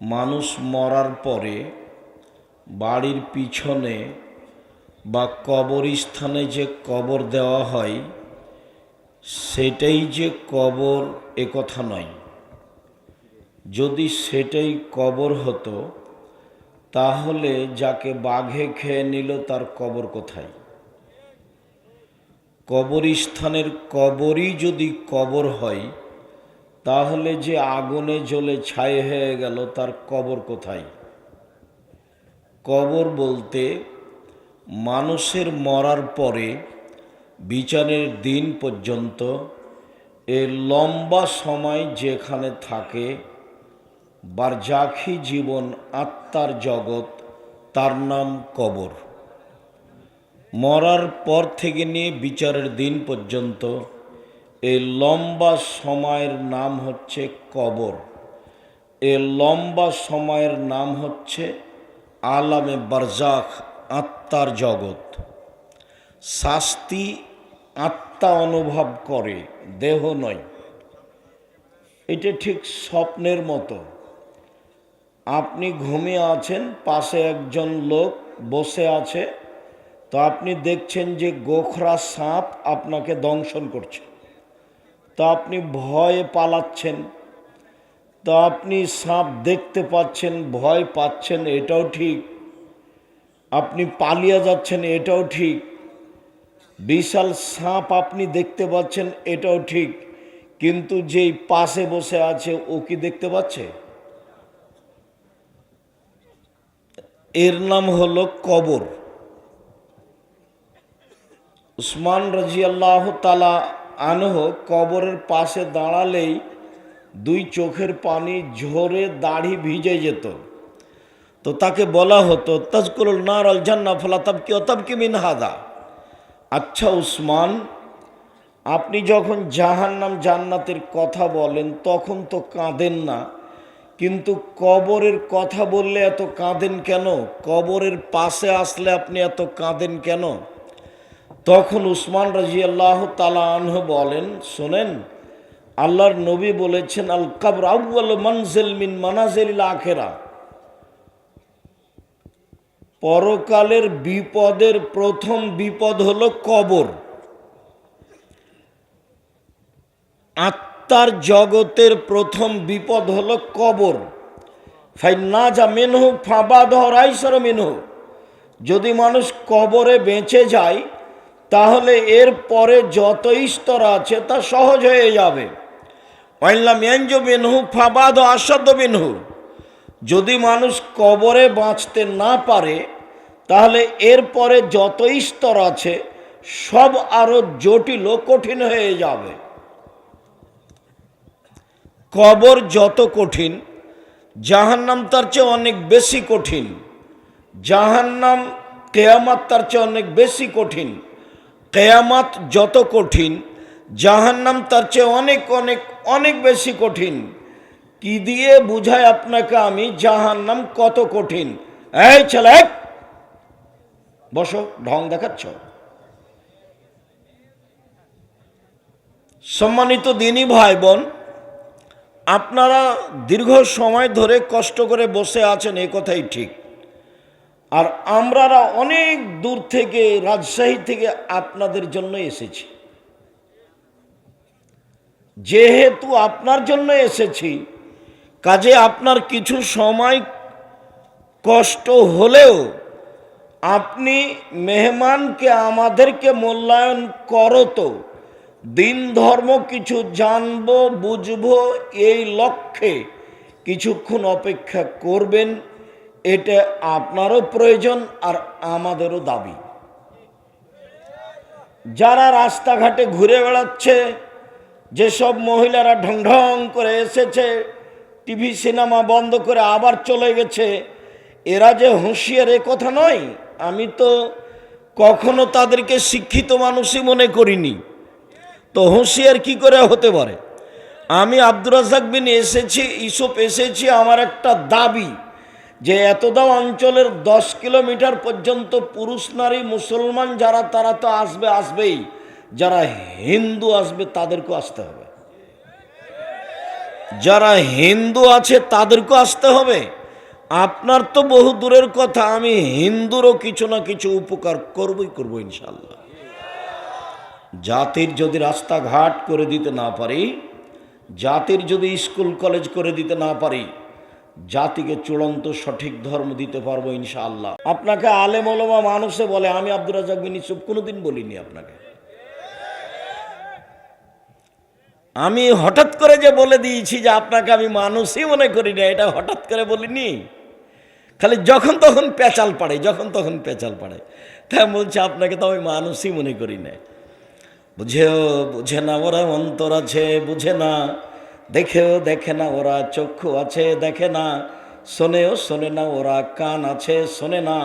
মানুষ মরার পরে বাড়ির পিছনে বা কবরস্থানে যে কবর দেওয়া হয়, সেটাই যে কবর এ কথা নয়। যদি সেটাই কবর হতো, তাহলে যাকে বাঘে খেয়ে নিল তার কবর কোথায়? কবরস্থানের কবরই যদি কবর হয় তাহলে যে আগুনে জ্বলে ছাই হয়ে গেল, তার কবর কোথায়? কবর বলতে মানুষের মরার পরে, বিচারের দিন পর্যন্ত, এ লম্বা সময় যেখানে থাকে, বারজাখি জীবন আত্মার জগৎ, তার নাম কবর। মরার পর থেকে নিয়ে বিচারের দিন পর্যন্ত এই লম্বা সময়ের নাম হচ্ছে কবর। এ লম্বা সময়ের নাম হচ্ছে আলামে বারজাখ আত্মার জগৎ। শাস্তি আত্মা অনুভব করে, দেহ নয়। এটা ঠিক স্বপ্নের মতো। আপনি ঘুমিয়ে আছেন, পাশে একজন লোক বসে আছে, তো আপনি দেখছেন যে গোখরা সাপ আপনাকে দংশন করছে। তো আপনি ভয়ে পালাচ্ছেন। তো আপনি সাপ দেখতে পাচ্ছেন, ভয় পাচ্ছেন, এটাও ঠিক। আপনি পালিয়ে যাচ্ছেন, এটাও ঠিক। বিশাল সাপ আপনি দেখতে পাচ্ছেন, এটাও ঠিক। কিন্তু যেই পাশে বসে আছে, ও কি দেখতে পাচ্ছে? এর নাম হলো কবর। উসমান রাজি আল্লাহ তালা আনহ কবরের পাশে দাঁড়ালেই দুই চোখের পানি ঝরে দাড়ি ভিজে যেত। তো তাকে বলা হতো তাজকুল নার আল জান্না ফলা তাবকি অতাবকি মিন হাদা। আচ্ছা উসমান, আপনি যখন জাহান্নাম জান্নাতের কথা বলেন, তখন তো কাঁদেন না। কিন্তু কবরের কথা বললে এত কাঁদেন কেন? কবরের পাশে আসলে আপনি এত কাঁদেন কেন? তখন উসমান রাজি আল্লাহ তালা আনহ বলেন, শোনেন, আল্লাহর নবী বলেছেন আল কাবর আউ্ল মনজেল মিন মানাজেল আখেরা। পরকালের বিপদের প্রথম বিপদ হলো কবর। আত্মার জগতের প্রথম বিপদ হলো কবর। ফাই না যা মেনহু ফাঁবা ধরাইসর মেনহু। যদি মানুষ কবরে বেঁচে যায় তাহলে এর পরে যত স্তর আছে তা সহজ হয়ে যাবে। অইনলাম এনজ মেনহু ফাবাদ আসাদ মেনহু যদি মানুষ কবরে বাঁচতে না পারে, তাহলে এরপরে যত স্তর আছে, সব আরও জটিল ও কঠিন হয়ে যাবে। কবর যত কঠিন, জাহান্নাম তার চেয়ে অনেক বেশি কঠিন। জাহান্নাম কেয়ামাত তার চেয়ে অনেক বেশি কঠিন। কেয়ামাত যত কঠিন, জাহান্নাম তার চেয়ে অনেক অনেক অনেক বেশি কঠিন। কি দিয়ে বুঝায় আপনাকে আমি? জাহান্নাম কত কঠিন। এই ছেলে বসো, ঢং দেখাচ্ছ। সম্মানিত দিনী ভাই বোন আপনারা দীর্ঘ সময় ধরে কষ্ট করে বসে আছেন, এ কথাই ঠিক। আর আমরারা অনেক দূর থেকে, রাজশাহী থেকে আপনাদের জন্য এসেছি। যেহেতু আপনার জন্য এসেছি, কাজে আপনার কিছু সময় কষ্ট হলেও আপনি মেহমানকে আমাদেরকে মূল্যায়ন করো তো। দিন ধর্ম কিছু জানব, বুঝব, এই লক্ষ্যে কিছুক্ষণ অপেক্ষা করবেন। এটা আপনারও প্রয়োজন আর আমাদেরও দাবি। যারা রাস্তাঘাটে ঘুরে বেড়াচ্ছে, যেসব মহিলারা ঢং ঢং করে এসেছে, টিভি, সিনেমা বন্ধ করে আবার চলে গেছে, এরা যে হুঁশিয়ার এ কথা নয়, আমি তো কখনো তাদেরকে শিক্ষিত মানুষই মনে করিনি। তো হুঁশিয়ার কি করে হতে পারে? আমি আব্দুর রাজাক বিন এসেছি ইসুপ এসেছি, আমার একটা দাবি। যে এতদাও অঞ্চলের দশ কিলোমিটার পর্যন্ত পুরুষ নারী মুসলমান যারা, তারা তো আসবে, আসবেই। যারা হিন্দু আসবে, তাদেরকেও আসতে হবে। যারা হিন্দু আছে, তাদেরকেও আসতে হবে। আপনার তো বহু দূরের কথা, আমি হিন্দুরও কিছু না কিছু উপকার করবই করব ইনশাল্লাহ জাতির যদি রাস্তাঘাট করে দিতে না পারি, জাতির যদি স্কুল কলেজ করে দিতে না পারি জাতিকে চূড়ান্ত সঠিক ধর্ম দিতে পারব ইনশাআল্লাহ। আপনাকে আলেম ওলমা মানুষে বলে, আমি আব্দুর রাজাক বিন ইসুফ কোনোদিন বলিনি আপনাকে। আমি হঠাৎ করে যে বলে দিয়েছি যে আপনাকে আমি মানুষই মনে করি না, এটা হঠাৎ করে বলিনি। খালি যখন তখন পেঁচাল পাড়ে, যখন তখন পেঁচাল পাড়ে। তাই বলছে, আপনাকে তো আমি মানুষই মনে করি না। বুঝেও বুঝে না, ওরা অন্তর আছে, বুঝে না। দেখেও দেখে না, ওরা চক্ষু আছে দেখে না। শোনেও শোনে না, ওরা কান আছে শোনে না।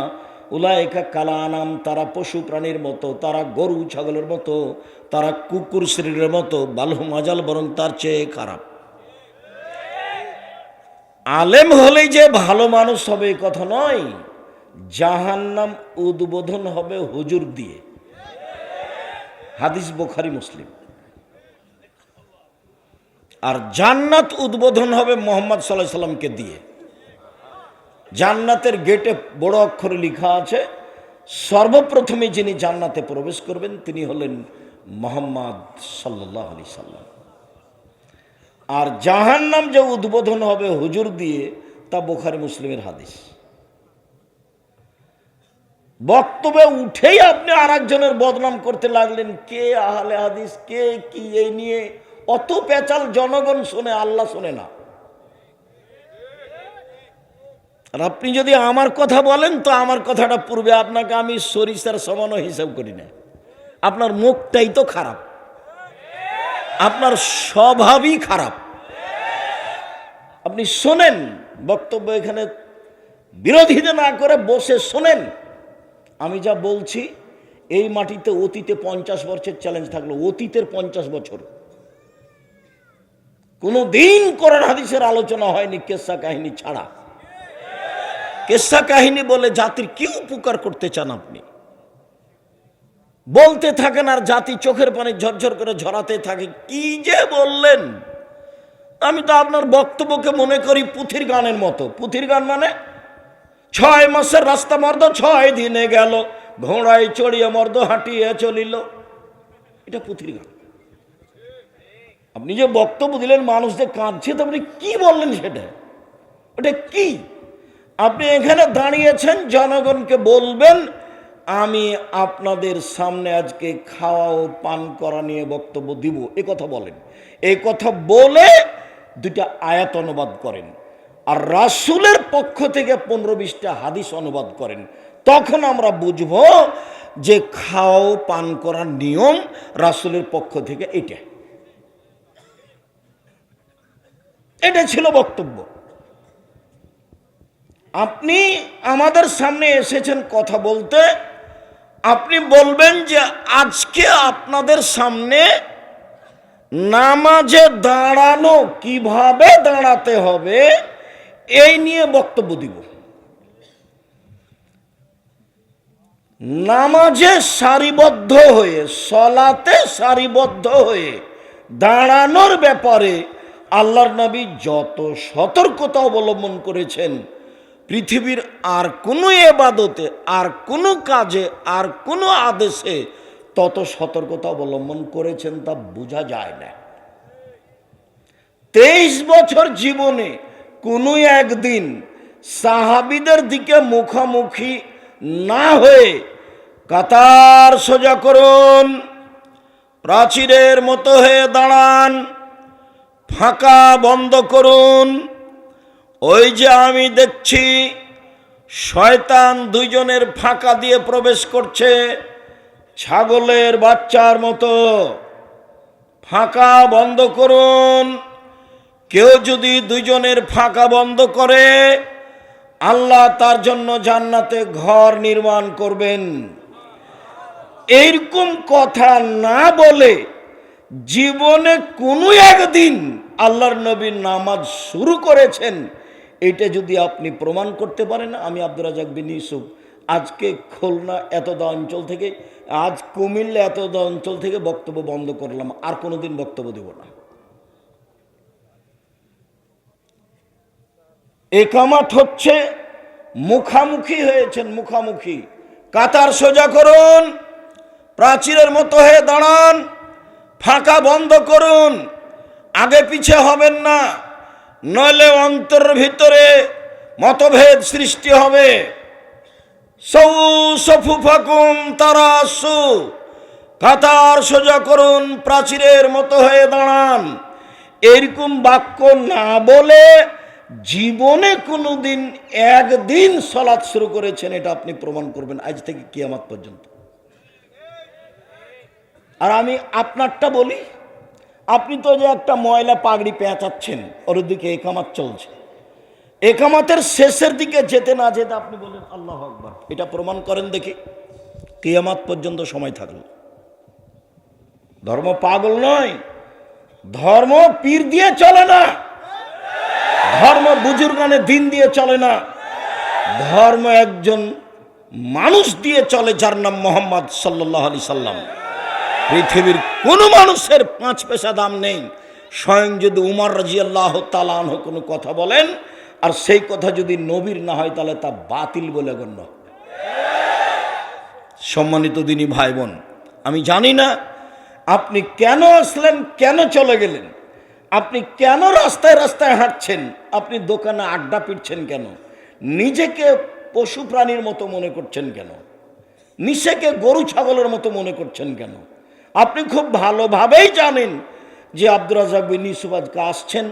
উলায়কা কালা নাম তারা পশু প্রাণীর মতো, তারা গরু ছাগলের মতো, তারা কুকুর শরীরের মতো বালু মাজাল বরং তার চেয়ে খারাপ। আলেম হলেই যে ভালো মানুষ হবে এ কথা নয়। জাহান্নাম উদ্বোধন হবে হুজুর দিয়ে। হাদিস বোখারি, মুসলিম। আর জান্নাত উদ্বোধন হবে মোহাম্মদ সাল্লাহ সাল্লামকে দিয়ে। জান্নাতের গেটে বড় অক্ষরে লেখা আছে, সর্বপ্রথমে যিনি জান্নাতে প্রবেশ করবেন তিনি হলেন মোহাম্মদ সাল্লাহ আলি সাল্লাম। আর জাহান্নাম যে উদ্বোধন হবে হুজুর দিয়ে, তা বোখারি মুসলিমের হাদিস। বক্তব্যে উঠেই আপনি আর একজনের বদনাম করতে লাগলেন, কে আহলে হাদিস, কে কি এই নিয়ে? অত পেঁচাল জনগণ শোনে, আল্লাহ শোনে না। আর আপনি যদি আমার কথা বলেন, তো আমার কথাটা পূর্বে আপনাকে আমি সরিষার সমানও হিসাব করি না। আপনার মুখটাই তো খারাপ। আপনার স্বভাবই খারাপ। আপনি শোনেন, বক্তব্য এখানে বিরোধিতা না করে বসে শোনেন। আমি যা বলছি, এই মাটিতে অতীতে পঞ্চাশ বছরের চ্যালেঞ্জ থাকল, অতীতের পঞ্চাশ বছর। কোনো দিন কোরআন হাদিসের আলোচনা হয়নি কেসা কাহিনী ছাড়া। কেসা কাহিনী বলে জাতির কি উপকার করতে চান আপনি? বলতে থাকেন আর জাতি চোখের পানি ঝরঝর করে ঝরাতে থাকে, কি যে বললেন? আমি তো আপনার বক্তব্যকে মনে করি পুথির গানের মতো। পুথির গান মানে ছয় মাসের রাস্তা মর্দ ছয় দিনে গেল, ঘোড়ায় চড়িয়ে মর্দ হাঁটিয়ে চলিল। এটা পুথির গান। আপনি যে বক্তব্য দিলেন, মানুষ যে কাঁদছে, তো আপনি কি বললেন সেটা? ওটা কি? আপনি এখানে দাঁড়িয়েছেন, জনগণকে বলবেন, আমি আপনাদের সামনে আজকে খাওয়া ও পান করা নিয়ে বক্তব্য দিব। এ কথা বলেন। এই কথা বলে দুইটা আয়াত অনুবাদ করেন। আর রাসুলের পক্ষ থেকে পনেরো বিশটা হাদিস অনুবাদ করেন। তখন আমরা বুঝব যে খাও পান করার নিয়ম রাসুলের পক্ষ থেকে এটা। এটা ছিল বক্তব্য। আপনি আমাদের সামনে এসেছেন কথা বলতে, আপনি বলবেন যে আজকে আপনাদের সামনে নামাজে দাঁড়ানো কীভাবে দাঁড়াতে হবে, এই নিয়ে বক্তব্য দিব। নামাজে সারিবদ্ধ হয়ে, সলাতে সারিবদ্ধ হয়ে দাঁড়ানোর ব্যাপারে আল্লাহর নবী যত সতর্কতা অবলম্বন করেছেন, পৃথিবীর আর কোনো এবাদতে, আর কোনো কাজে, আর কোনো আদেশে তত সতর্কতা অবলম্বন করেছেন তা বোঝা যায় না। তেইশ বছর জীবনে কোনো একদিন সাহাবিদের দিকে মুখামুখি না হয়ে কাতার সোজা করুন, প্রাচীরের মতো হয়ে দাঁড়ান। ফাঁকা বন্ধ করুন। ওই যে আমি দেখছি, শয়তান দুইজনের ফাঁকা দিয়ে প্রবেশ করছে, ছাগলের বাচ্চার মতো। ফাঁকা বন্ধ করুন। কেউ যদি দুজনের ফাঁকা বন্ধ করে, আল্লাহ তার জন্য জান্নাতে ঘর নির্মাণ করবেন। এইরকম কথা না বলে জীবনে কোনো একদিন আল্লাহর নবীর নামাজ শুরু করেছেন। এটা যদি আপনি প্রমাণ করতে পারেন, আমি আব্দুর রাজাক বিন ইউসুফ। আজকে খুলনা এতদা অঞ্চল থেকে, আজ কুমিল্লা এতদা অঞ্চল থেকে বক্তব্য বন্ধ করলাম, আর কোনোদিন বক্তব্য দেব না। একামাত হচ্ছে, মুখামুখি হয়েছেন, মুখামুখি। কাতার সোজা করুন, প্রাচীরের মতো হয়ে দাঁড়ান, ফাঁকা বন্ধ করুন। আগে পিছে হবেন না, নইলে অন্তর ভিতরে মতভেদ সৃষ্টি হবে। সৌ সফু ফাকুম তারা সু কাতার সোজা করুন প্রাচীরের মতো হয়ে দাঁড়ান। এরকম বাক্য না বলে জীবনে কোনোদিন একদিন সলাৎ শুরু করেছেন, এটা আপনি প্রমাণ করবেন আজ থেকে কিয়ামাত পর্যন্ত। আর আমি আপনারটা বলি আপনি তো যে একটা ময়লা পাগড়ি পেঁচাচ্ছেন, ওর দিকে একামাত চলছে। একামাতের শেষের দিকে যেতে না যেতে আপনি বলেন আল্লাহ আকবর। এটা প্রমাণ করেন দেখি। কেয়ামাত পর্যন্ত সময় থাকল। ধর্ম পাগল নয়, ধর্ম পীর দিয়ে চলে না। ধর্ম বুজুর্গানে দিন দিয়ে চলে না। ধর্ম একজন মানুষ দিয়ে চলে, যার নাম মোহাম্মদ সাল্লাহ আলি সাল্লাম। পৃথিবীর কোনো মানুষের পাঁচ পেশা দাম নেই স্বয়ং যদি উমার রাজি আল্লাহ তালাহ কোনো কথা বলেন, আর সেই কথা যদি নবীর না হয়, তাহলে তা বাতিল বলে গণ্য। সম্মানিত দিনী ভাই বোন আমি জানি না আপনি কেন আসলেন, কেন চলে গেলেন, আপনি কেন রাস্তায় রাস্তায় হাঁটছেন, আপনি দোকানে আড্ডা পিটছেন কেন, নিজেকে পশু প্রাণীর মতো মনে করছেন কেন, নিশেকে গরু ছাগলের মতো মনে করছেন কেন আপনি খুব ভালোভাবেই জানেন যে আব্দুর রাজাক বিন ইউসুফ আজকে আসছেন।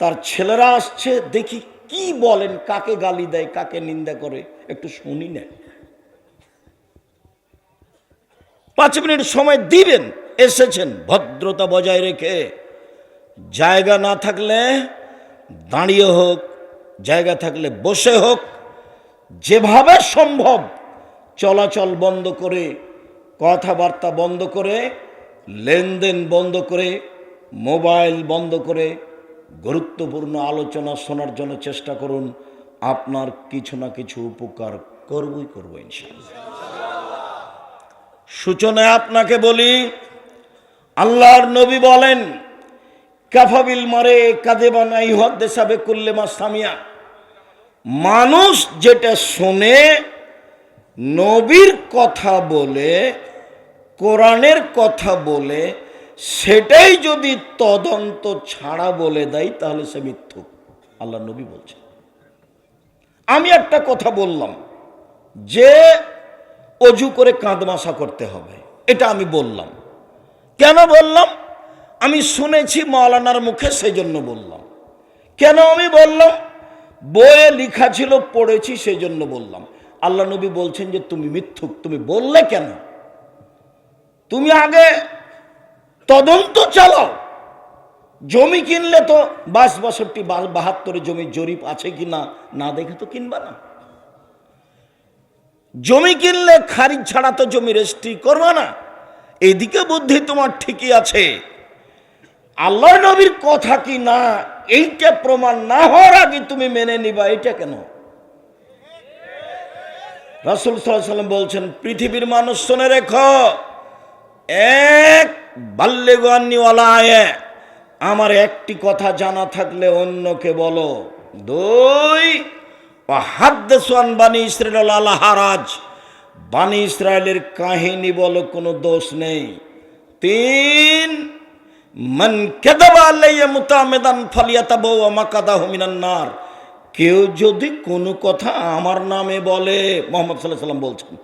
তার ছেলেরা আসছে, দেখি কি বলেন, কাকে গালি দেয়, কাকে নিন্দা করে, একটু শুনি না পাঁচ মিনিট সময় দিবেন, এসেছেন, ভদ্রতা বজায় রেখে। জায়গা না থাকলে দাঁড়িয়ে হোক, জায়গা থাকলে বসে হোক, যেভাবে সম্ভব চলাচল বন্ধ করে কথাবার্তা বন্ধ করে, লেনদেন বন্ধ করে, মোবাইল বন্ধ করে গুরুত্বপূর্ণ আলোচনা শোনার জন্য চেষ্টা করুন। আপনার কিছু না কিছু উপকার করবই করব সূচনায় আপনাকে বলি, আল্লাহর নবী বলেন, কাফাবিল মারে কাদেবান ইহাদ্দেশাবে করলে মা সামিয়া। মানুষ যেটা শোনে, নবীর কথা বলে কোরআনের কথা বলে সেটাই যদি তদন্ত ছাড়া বলে দেয়, তাহলে সে মিথ্যুক আল্লাহ নবী বলছেন। আমি একটা কথা বললাম, যে অজু করে কাঁদমাশা করতে হবে, এটা আমি বললাম। কেন বললাম? আমি শুনেছি মৌলানার মুখে সেই জন্য বললাম। কেন আমি বললাম? বইয়ে লিখা ছিল, পড়েছি সেই জন্য বললাম। আল্লাহ নবী বলছেন যে, তুমি মিথ্যুক, তুমি বললে কেন? তুমি আগে তদন্ত চালাও। জমি কিনলে তো বাস বাষট্টি বাহাত্তরে জমি জরিপ আছে কি না না দেখে তো কিনবা না। জমি কিনলে খারিজ ছাড়া তো জমি রেজিস্ট্রি করবে না। এদিকে বুদ্ধি তোমার ঠিকই আছে। আল্লাহ নবীর কথা কি না, এইটা প্রমাণ না হওয়ার আগে তুমি মেনে নিবা এটা কেন? রাসুল সাল্লাম বলছেন, পৃথিবীর মানুষ শুনে রেখো এক বাল্যে গান্নিওয়ালা আমার একটি কথা জানা থাকলে অন্যকে বলো। দুই হাদ্দেসান বানি ইসরায়েল আল্লাহ হারাজ। বানি ইসরায়েলের কাহিনী বলো কোনো দোষ নেই। তিন, মন কেদাবা আল্লাইয়া মুতামেদান ফালিয়াতা বউ আমাকাদা হুমিনান নার। কেউ যদি কোনো কথা আমার নামে বলে, মোহাম্মদ সাল্লাহ সাল্লাম বলছেন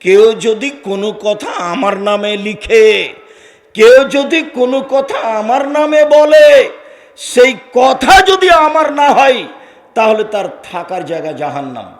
কেউ যদি কোনো কথা আমার নামে লিখে, কেউ যদি কোনো কথা আমার নামে বলে, সেই কথা যদি আমার না হয়, তাহলে তার থাকার জায়গা জাহান্নাম।